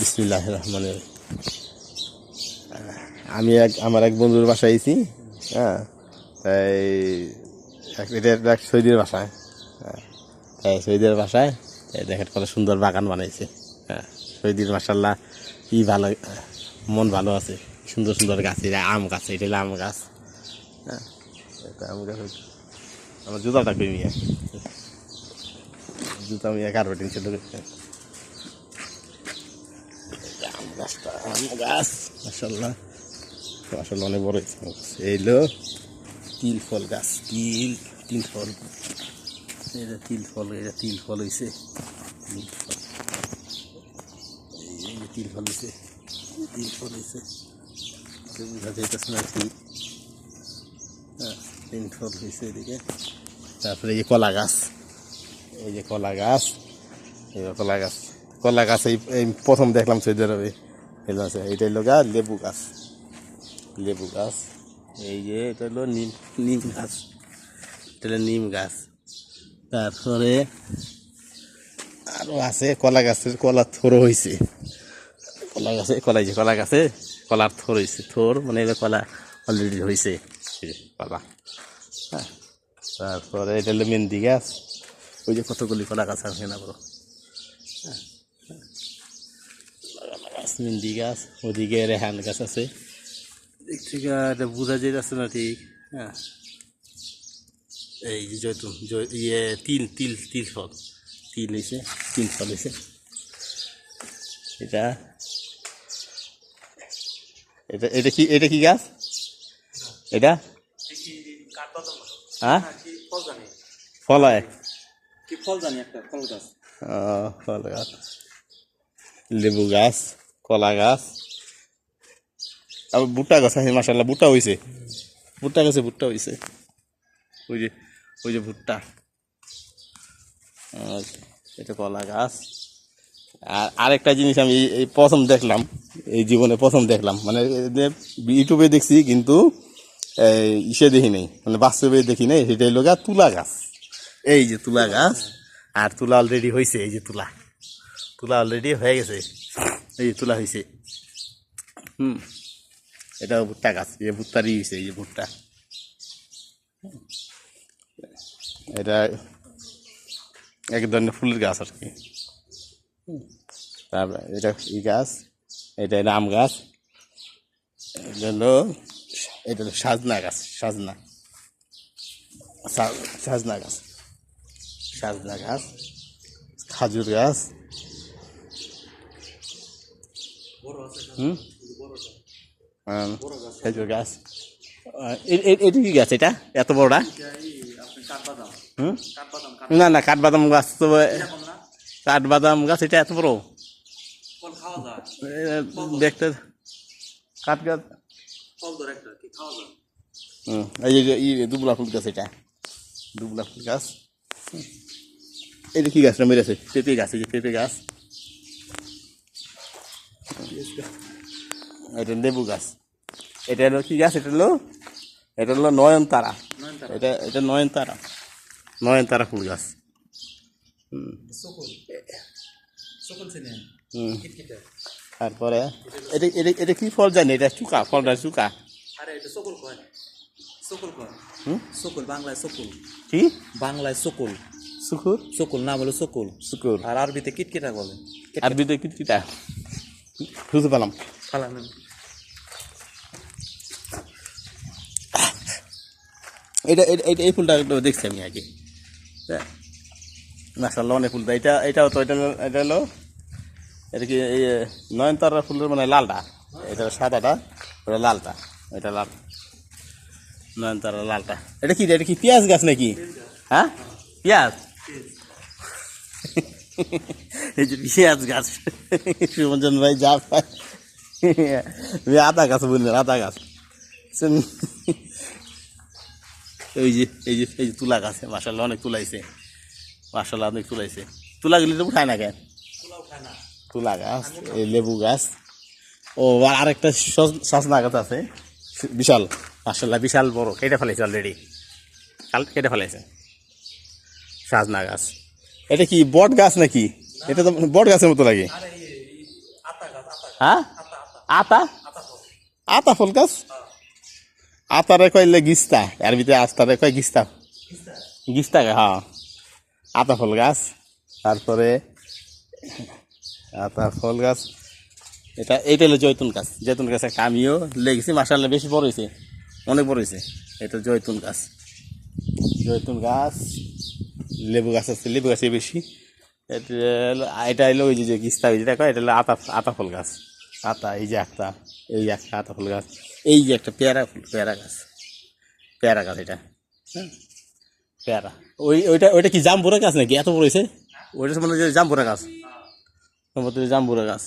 বিসমিল্লাহ রহমানের আমি এক, আমার এক বন্ধুর বাসায় আইছি হ্যাঁ? এক- এটা এক সৈদির বাসায় হ্যাঁ? এই সৈদির বাসায় দেখেন কত সুন্দর বাগান বানাইছে হ্যাঁ? সৈদির মাসাল্লাহ কি ভালো, মন ভালো আছে, সুন্দর সুন্দর গাছ এটা আম গাছ, এটা হলো আম গাছ হ্যাঁ? আম গাছ আমার জুতাটা কই মিয়া? জুতা মিয়া কার্পেটিং ছিল গাছটা আম গাছ মাসাল্লাহ অনেক বড় হয়েছে। আম গাছ। এই হলো তিল ফল গাছ তিল তিল ফল। এটা তিল ফল এটা তিল ফল হয়েছে তিল ফল। তিল ফল হয়েছে তিল ফল হয়েছে বোঝা যাইতেছে হ্যাঁ ফল হয়েছে এদিকে। তারপরে এই কলা গাছ। এই যে কলা গাছ। এই কলা গাছ। কলা গাছ এই এই প্রথম দেখলাম সৌদি আরবে এলো আছে এটা হলো গা লেবু গাছ লেবু গাছ এই যে এটা হলো নিম নিম গাছ এটা হলো নিম গাছ তারপরে আরও আছে কলা গাছের কলা থোর হয়েছে কলা গাছে কলা এই যে কলা গাছে কলার থোর হয়েছে থোর মানে এটা কলা অলরেডি হয়েছে কলা হ্যাঁ তারপরে এটা হলো মেহেন্দি গাছ ওই যে কতগুলি কলা গাছ আছে না বড় হ্যাঁ। মেহেন্দি গাছ ওদিকে রেহান গাছ আছে। এটা বোঝা যাচ্ছে না ঠিক? হ্যাঁ। এই যে ইয়ে তিল তিল তিল ফল। তিল হয়েছে তিল ফল হয়েছে এটা এটা এটা কি এটা কি গাছ? এটা? হ্যাঁ? ফল জানি ফল হয় কি ফল জানি একটা ফল গাছ। ফল গাছ। লেবু গাছ। কলা গাছ। আবার ভুট্টা গাছ আছে মাসাল্লাহ ভুট্টা হয়েছে ভুট্টা গাছে ভুট্টা হয়েছে ওই যে ওই যে ভুট্টা। আর এটা কলা গাছ। আর আরেকটা জিনিস আমি এই- প্রথম দেখলাম, এই জীবনে প্রথম দেখলাম। মানে ইউটিউবে দেখছি কিন্তু ইসে দেখি নাই। মানে বাস্তবে দেখি নাই সেটাই গা তুলা গাছ। এই যে তুলা গাছ, আর তুলা অলরেডি হয়েছে এই যে তুলা। তুলা অলরেডি হয়ে গেছে। এই তুলা হয়েছে হুম। এটা ভুট্টা গাছ, এই ভুট্টারই হয়েছে এই যে ভুট্টা। এটা এক ধরনের ফুলের গাছ আর কি। তারপরে এটা ই গাছ, এটা আম গাছ, এটা হলো এটা হলো সাজনা গাছ, সাজনা। সাজনা গাছ সাজনা গাছ, খাজুর গাছ। হুম খেজুর গাছ এটা কি গাছ এটা এত বড়টা হুম না না কাঠবাদাম গাছ তো কাঠবাদাম গাছ এটা এত বড় দেখতে কাঠ গাছ হুম এই যে ই দুবলা ফুল গাছ এটা দুবলা ফুল গাছ। এটা কি গাছটা মেরেছে পেঁপে গাছ এই যে পেঁপে গাছ এটা লেবু গাছ। এটা হলো কি গাছ? এটা হলো এটা হলো নয়নতারা। নয়নতারা। এটা এটা নয়নতারা। নয়নতারা ফুল গাছ। কিটকিটা তারপরে এটা এটা এটা কি ফল জানি? এটা চুকা ফলটা চুকা। সকল বাংলায় সকল। কি? বাংলায় সকল। সুকুর সকল নাম হলো সকল। সুকুর আর আরবিতে কিটকিটা বলে। আর বিদ্যুৎ বুঝতে পারলাম ফালান এটা এটা এই ফুলটা একটু দেখছি আমি আগে। মাসাল্লাহ অনেক ফুলটা এটা এটাও তো এটা এটা হলো এটা কি এই নয়নতারা ফুলের মানে লালটা। এটা সাদাটা ওটা লালটা। এটা লাল। নয়নতারা লালটা। এটা কি এটা কি পেঁয়াজ গাছ নাকি? হ্যাঁ? পেঁয়াজ? এই যে পেঁয়াজ গাছ সুমঞ্জন ভাই যা পায়। আদা গাছ বললেন আদা গাছ এই যে এই যে এই যে তুলা গাছে মাসাল্লাহ অনেক তুলাইছে মাসাল্লাহ অনেক তুলাইছে তুলা গেলে তো উঠায় না কেন? তুলা গাছ, এই লেবু গাছ। ও, আর আরেকটা সজ- সজনা গাছ আছে। বিশাল মাসাল্লাহ বিশাল বড়। কেটে ফেলেছে অলরেডি কাল কেটে ফেলেছে সাজনা গাছ। এটা কি বট গাছ নাকি? এটা তো বট গাছের মতো লাগে। হ্যাঁ? আতা? আতা ফুল গাছ? আতারে কইলে গিস্তা এর ভিতরে আস্তারে কয় গিস্তা? গিস্তা হ্যাঁ। আতা ফুল গাছ। তারপরে আতা ফুল গাছ। এটা এইটা হলো জৈতুন গাছ। জৈতুন গাছ একটা আমিও লেগেছি মাসাল্লাহ বেশি বড় হয়েছে অনেক বড় হয়েছে। এটা জৈতুন গাছ। জৈতুন গাছ লেবু গাছ আছে লেবু গাছে বেশি। এটা হলো- এটা হলো ওই যে গিস্তা ওই যেটা কয় এটা হলো আতা আতা ফুল গাছ। আতা এই যে একটা। এই যে একটা আতা ফুল গাছ। এই যে একটা পেয়ারা ফুল পেয়ারা গাছ। পেয়ারা গাছ এটা। হ্যাঁ পেয়ারা। ওই ওইটা ওইটা কি জাম্বুরা গাছ নাকি? এত বড় হয়েছে? ওইটা মনে হয় জাম্বুরা গাছ। সম্ভবত জাম্বুরা গাছ।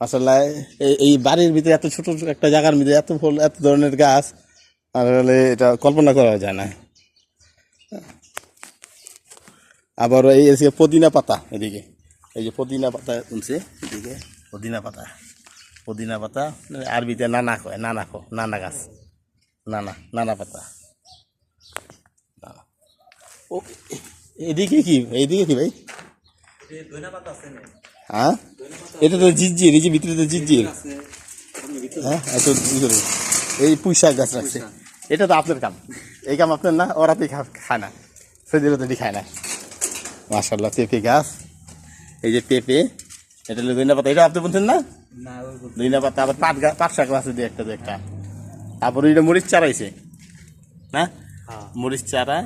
আসলে এই এই বাড়ির ভিতরে এত ছোট একটা জায়গার ভিতরে এত ফুল এত ধরনের গাছ আসলে এটা কল্পনা করা যায় না। আবার এই এদিকে পুদিনা পাতা, এদিকে। এই যে পুদিনা পাতা শুনছে এদিকে পুদিনা পাতা। পুদিনা পাতা, আরবিতে নানা কয়, নানা কো নানা গাছ। নানা নানা পাতা। ও, এদিকে কি এইদিকে কি ভাই? আছে হ্যাঁ? এটা তো জিজির এই যে ভিতরে তো জিজির হ্যাঁ এত এই পুঁই শাক গাছ রাখছে। এটা তো আপনার কাম। এই কাম আপনার না, ওরা তো খায় না। সেদিকে তো খায় না। মাসাল্লাহ পেঁপে গাছ। এই যে পেঁপে এটা হলো দইনা পাতা। এটা আপনি বলছেন না? দইনা পাতা আবার পাট গাছ পাট শাক আছে দিয়ে একটা দু একটা। তারপর এটা মরিচ চারাইছে না? হ্যাঁ। মরিচ চারা।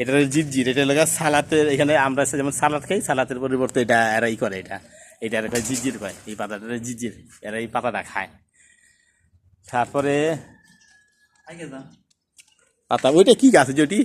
এটা হলো জিরজির এটা হলো সালাতের এখানে আমরা যেমন সালাদ খাই সালাতের পরিবর্তে এটা এরা ই করে এটা। এটা কয় জিরজির কয় এই পাতাটা জিরজির এরা এই পাতাটা খায়। তারপরে পাতা ওইটা কি গাছ যেটি